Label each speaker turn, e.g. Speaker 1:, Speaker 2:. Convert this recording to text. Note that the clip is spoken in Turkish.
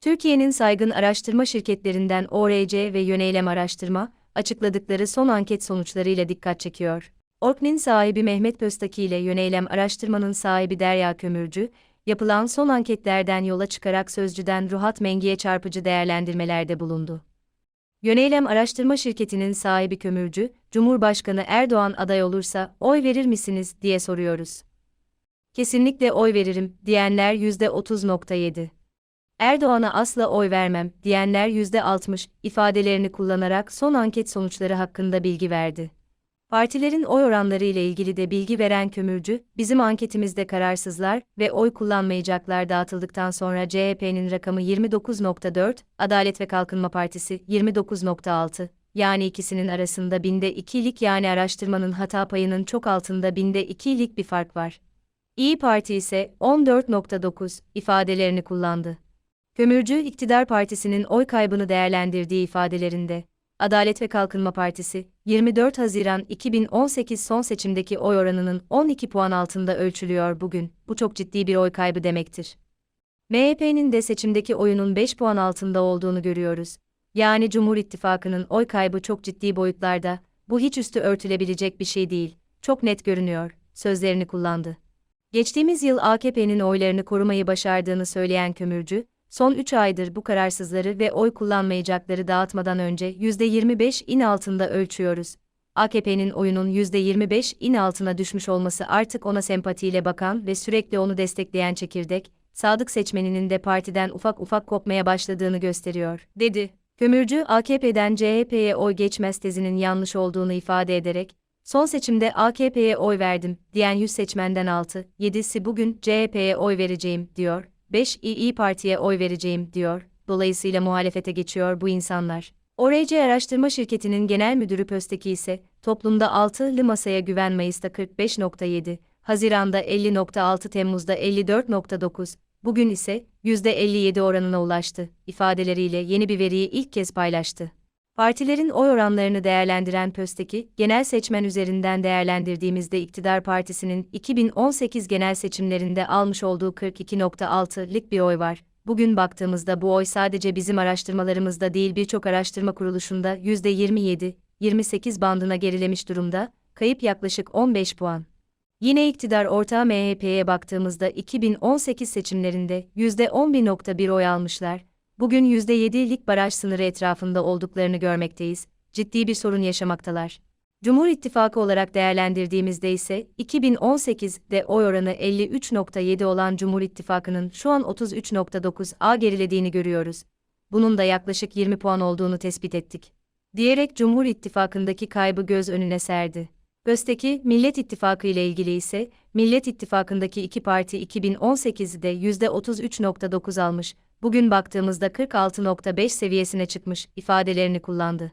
Speaker 1: Türkiye'nin saygın araştırma şirketlerinden ORC ve Yöneylem Araştırma, açıkladıkları son anket sonuçlarıyla dikkat çekiyor. Orknin sahibi Mehmet Pöstaki ile Yöneylem Araştırma'nın sahibi Derya Kömürcü, yapılan son anketlerden yola çıkarak sözcüden Ruhat Mengi'ye çarpıcı değerlendirmelerde bulundu. Yöneylem Araştırma Şirketi'nin sahibi Kömürcü, Cumhurbaşkanı Erdoğan aday olursa oy verir misiniz diye soruyoruz. Kesinlikle oy veririm diyenler %30.7. Erdoğan'a asla oy vermem diyenler %60 ifadelerini kullanarak son anket sonuçları hakkında bilgi verdi. Partilerin oy oranları ile ilgili de bilgi veren Kömürcü, bizim anketimizde kararsızlar ve oy kullanmayacaklar dağıtıldıktan sonra CHP'nin rakamı 29.4, Adalet ve Kalkınma Partisi 29.6, yani ikisinin arasında binde ikilik yani araştırmanın hata payının çok altında binde ikilik bir fark var. İyi Parti ise 14.9 ifadelerini kullandı. Kömürcü iktidar partisinin oy kaybını değerlendirdiği ifadelerinde, Adalet ve Kalkınma Partisi, 24 Haziran 2018 son seçimdeki oy oranının 12 puan altında ölçülüyor bugün, bu çok ciddi bir oy kaybı demektir. MHP'nin de seçimdeki oyunun 5 puan altında olduğunu görüyoruz. Yani Cumhur İttifakı'nın oy kaybı çok ciddi boyutlarda, bu hiç üstü örtülebilecek bir şey değil, çok net görünüyor, sözlerini kullandı. Geçtiğimiz yıl AKP'nin oylarını korumayı başardığını söyleyen Kömürcü, son 3 aydır bu kararsızları ve oy kullanmayacakları dağıtmadan önce %25 in altında ölçüyoruz. AKP'nin oyunun %25 in altına düşmüş olması artık ona sempatiyle bakan ve sürekli onu destekleyen çekirdek, sadık seçmeninin de partiden ufak ufak kopmaya başladığını gösteriyor, dedi. Kömürcü, AKP'den CHP'ye oy geçmez tezinin yanlış olduğunu ifade ederek, son seçimde AKP'ye oy verdim diyen 100 seçmenden 6, 7'si bugün CHP'ye oy vereceğim diyor. 5 İyi Parti'ye oy vereceğim diyor. Dolayısıyla muhalefete geçiyor bu insanlar. ORC Araştırma Şirketi'nin genel müdürü Pösteki ise toplumda 6'lı masaya güven Mayıs'ta 45.7, Haziran'da 50.6 Temmuz'da 54.9, bugün ise %57 oranına ulaştı ifadeleriyle yeni bir veriyi ilk kez paylaştı. Partilerin oy oranlarını değerlendiren Pösteki, genel seçmen üzerinden değerlendirdiğimizde iktidar partisinin 2018 genel seçimlerinde almış olduğu 42.6'lık bir oy var. Bugün baktığımızda bu oy sadece bizim araştırmalarımızda değil birçok araştırma kuruluşunda %27-28 bandına gerilemiş durumda, kayıp yaklaşık 15 puan. Yine iktidar ortağı MHP'ye baktığımızda 2018 seçimlerinde %11.1 oy almışlar, bugün %7'lik baraj sınırı etrafında olduklarını görmekteyiz, ciddi bir sorun yaşamaktalar. Cumhur İttifakı olarak değerlendirdiğimizde ise 2018'de oy oranı 53.7 olan Cumhur İttifakı'nın şu an 33.9'a gerilediğini görüyoruz. Bunun da yaklaşık 20 puan olduğunu tespit ettik. Diyerek Cumhur İttifakı'ndaki kaybı göz önüne serdi. Gözteki Millet İttifakı ile ilgili ise Millet İttifakı'ndaki iki parti 2018'de %33.9 almış, bugün baktığımızda 46.5 seviyesine çıkmış ifadelerini kullandı.